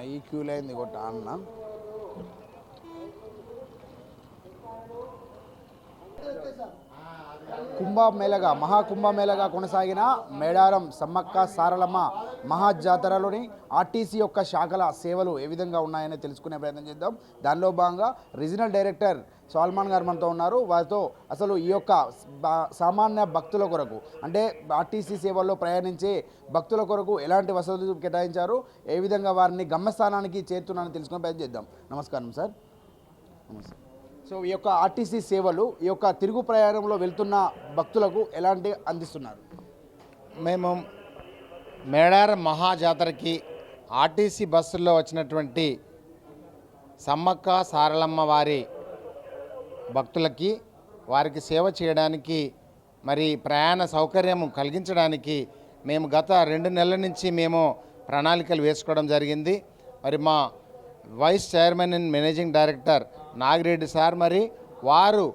అమ్మ ఈ queue line కొట్ట అన్న. కుంభమేళగా మహాకుంభమేళగా కొనసాగిన మేడారం సమ్మక్క సారలమ్మ మహాజాతరలోని ఆర్టీసీ యొక్క శాఖల సేవలు ఏ విధంగా ఉన్నాయని తెలుసుకునే ప్రయత్నం చేద్దాం. దానిలో భాగంగా రీజనల్ డైరెక్టర్ సల్మాన్ గారు మనతో ఉన్నారు. వారితో అసలు ఈ యొక్క సామాన్య భక్తుల కొరకు అంటే ఆర్టీసీ సేవల్లో ప్రయాణించే భక్తుల కొరకు ఎలాంటి వసతులు కేటాయించారు? ఏ విధంగా వారిని గమ్యస్థానానికి చేరుతున్నారని తెలుసుకునే ప్రయత్నం చేద్దాం. నమస్కారం సార్. నమస్తే. సో ఈ యొక్క ఆర్టీసీ సేవలు ఈ యొక్క తిరుగు ప్రయాణంలో వెళ్తున్న భక్తులకు ఎలాంటి అందిస్తున్నారు? మేము మేడార మహాజాతరకి ఆర్టీసీ బస్సుల్లో వచ్చినటువంటి సమ్మక్క సారలమ్మ వారి భక్తులకి వారికి సేవ చేయడానికి మరి ప్రయాణ సౌకర్యం కలిగించడానికి మేము గత రెండు నెలల నుంచి మేము ప్రణాళికలు వేసుకోవడం జరిగింది. మరి మా vice chairman and managing director Nagireddy sir మరి వారు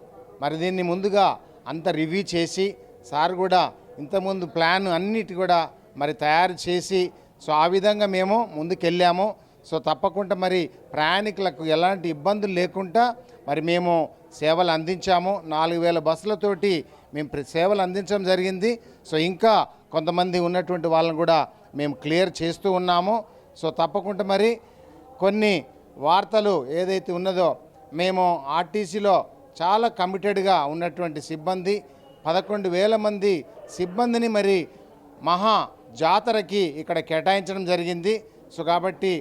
మరి దీన్ని ముందుగా అంత రివ్యూ చేసి సార్ కూడా ఇంతకుముందు ప్లాన్ అన్నిటి కూడా మరి తయారు చేసి సో ఆ విధంగా మేము ముందుకెళ్ళాము. సో తప్పకుండా మరి ప్రయాణికులకు ఎలాంటి ఇబ్బందులు లేకుండా మరి మేము సేవలు అందించాము. నాలుగు వేల బస్సులతోటి మేము సేవలు అందించడం జరిగింది. సో ఇంకా కొంతమంది ఉన్నటువంటి వాళ్ళని కూడా మేము క్లియర్ చేస్తూ ఉన్నాము. సో తప్పకుండా మరి కొన్ని వార్తలు ఏదైతే ఉన్నదో మేము ఆర్టీసీలో చాలా కమిటెడ్గా ఉన్నటువంటి సిబ్బంది పదకొండు వేల మంది సిబ్బందిని మరి మహా జాతరకి ఇక్కడ కేటాయించడం జరిగింది. సో కాబట్టి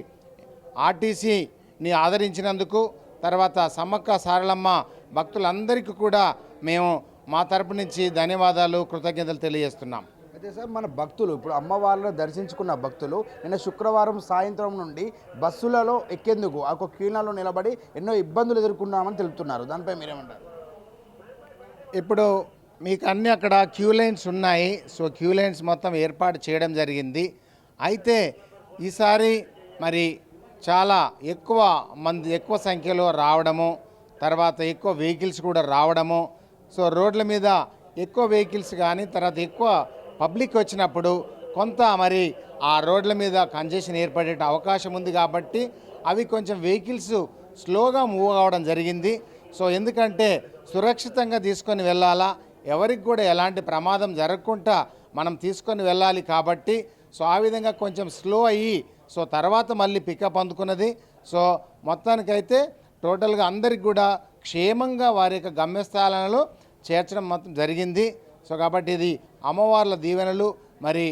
ఆర్టీసీని ఆదరించినందుకు తర్వాత సమ్మక్క సారలమ్మ భక్తులందరికీ కూడా మేము మా తరపు నుంచి ధన్యవాదాలు కృతజ్ఞతలు తెలియజేస్తున్నాం. అయితే సార్ మన భక్తులు ఇప్పుడు అమ్మవారిని దర్శించుకున్న భక్తులు నిన్న శుక్రవారం సాయంత్రం నుండి బస్సులలో ఎక్కేందుకు ఆ క్యూలలో నిలబడి ఎన్నో ఇబ్బందులు ఎదుర్కొన్నామని తెలుపుతున్నారు. దానిపై మీరేమంటారు? ఇప్పుడు మీకు అన్ని అక్కడ క్యూ లైన్స్ ఉన్నాయి. సో క్యూ లైన్స్ మొత్తం ఏర్పాటు చేయడం జరిగింది. అయితే ఈసారి మరి చాలా ఎక్కువ మంది ఎక్కువ సంఖ్యలో రావడము తర్వాత ఎక్కువ వెహికల్స్ కూడా రావడము. సో రోడ్ల మీద ఎక్కువ వెహికల్స్ కానీ తర్వాత ఎక్కువ పబ్లిక్ వచ్చినప్పుడు కొంత మరి ఆ రోడ్ల మీద కంజెషన్ ఏర్పడే అవకాశం ఉంది కాబట్టి అవి కొంచెం వెహికల్స్ స్లోగా మూవ్ అవ్వడం జరిగింది. సో ఎందుకంటే సురక్షితంగా తీసుకొని వెళ్ళాలా? ఎవరికి కూడా ఎలాంటి ప్రమాదం జరగకుండా మనం తీసుకొని వెళ్ళాలి కాబట్టి సో ఆ విధంగా కొంచెం స్లో అయ్యి సో తర్వాత మళ్ళీ పికప్ అందుకున్నది. సో మొత్తానికైతే టోటల్గా అందరికి కూడా క్షేమంగా వారి యొక్క గమ్యస్థానాలలో చేర్చడం మొత్తం జరిగింది. సో కాబట్టి ఇది అమ్మవార్ల దీవెనలు. మరి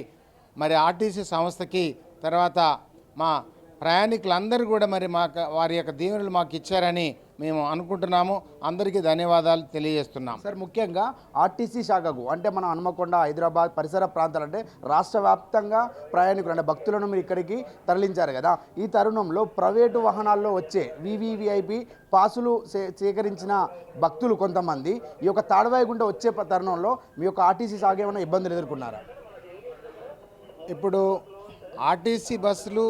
మరి ఆర్టీసీ సంస్థకి తర్వాత మా ప్రయాణికులందరూ కూడా మరి మా వారి యొక్క దీవెనలు మాకు ఇచ్చారని మేము అనుకుంటున్నాము. అందరికీ ధన్యవాదాలు తెలియజేస్తున్నాం. సార్ ముఖ్యంగా ఆర్టీసీ శాఖకు అంటే మన హనుమకొండ హైదరాబాద్ పరిసర ప్రాంతాలు అంటే రాష్ట్ర వ్యాప్తంగా ప్రయాణికులు అంటే భక్తులను మీరు ఇక్కడికి తరలించారు కదా. ఈ తరుణంలో ప్రైవేటు వాహనాల్లో వచ్చే వివివిఐపి పాసులు సే సేకరించిన భక్తులు కొంతమంది ఈ యొక్క తాడవాయిగుంట వచ్చే తరుణంలో మీ యొక్క ఆర్టీసీ శాఖ ఏమైనా ఇబ్బందులు ఎదుర్కొన్నారా? ఇప్పుడు ఆర్టీసీ బస్సులు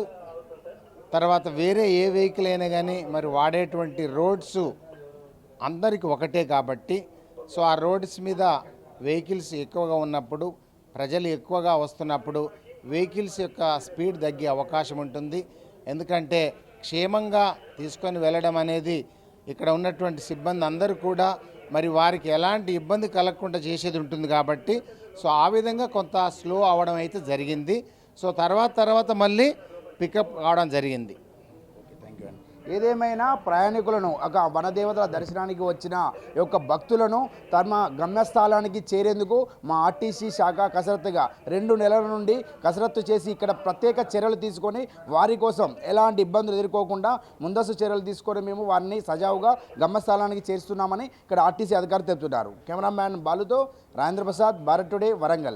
తర్వాత వేరే ఏ వెహికల్ అయినా కానీ మరి వాడేటువంటి రోడ్స్ అందరికి ఒకటే కాబట్టి సో ఆ రోడ్స్ మీద వెహికల్స్ ఎక్కువగా ఉన్నప్పుడు ప్రజలు ఎక్కువగా వస్తున్నప్పుడు వెహికల్స్ యొక్క స్పీడ్ తగ్గే అవకాశం ఉంటుంది. ఎందుకంటే క్షేమంగా తీసుకొని వెళ్ళడం అనేది ఇక్కడ ఉన్నటువంటి సిబ్బంది అందరూ కూడా మరి వారికి ఎలాంటి ఇబ్బంది కలగకుండా చేసేది ఉంటుంది కాబట్టి సో ఆ విధంగా కొంత స్లో అవడం అయితే జరిగింది. సో తర్వాత తర్వాత మళ్ళీ పికప్ కావడం జరిగింది. థ్యాంక్ యూ ఏదేమైనా ప్రయాణికులను ఒక వనదేవతల దర్శనానికి వచ్చిన యొక్క భక్తులను తమ గమ్యస్థానానికి చేరేందుకు మా ఆర్టీసీ శాఖ కసరత్తుగా రెండు నెలల నుండి కసరత్తు చేసి ఇక్కడ ప్రత్యేక చర్యలు తీసుకొని వారి కోసం ఎలాంటి ఇబ్బందులు ఎదుర్కోకుండా ముందస్తు చర్యలు తీసుకొని మేము వారిని సజావుగా గమ్యస్థానానికి చేరుస్తున్నామని ఇక్కడ ఆర్టీసీ అధికారులు చెప్తున్నారు. కెమెరామ్యాన్ బాలుతో రాజేంద్ర ప్రసాద్ భారత్ టుడే వరంగల్.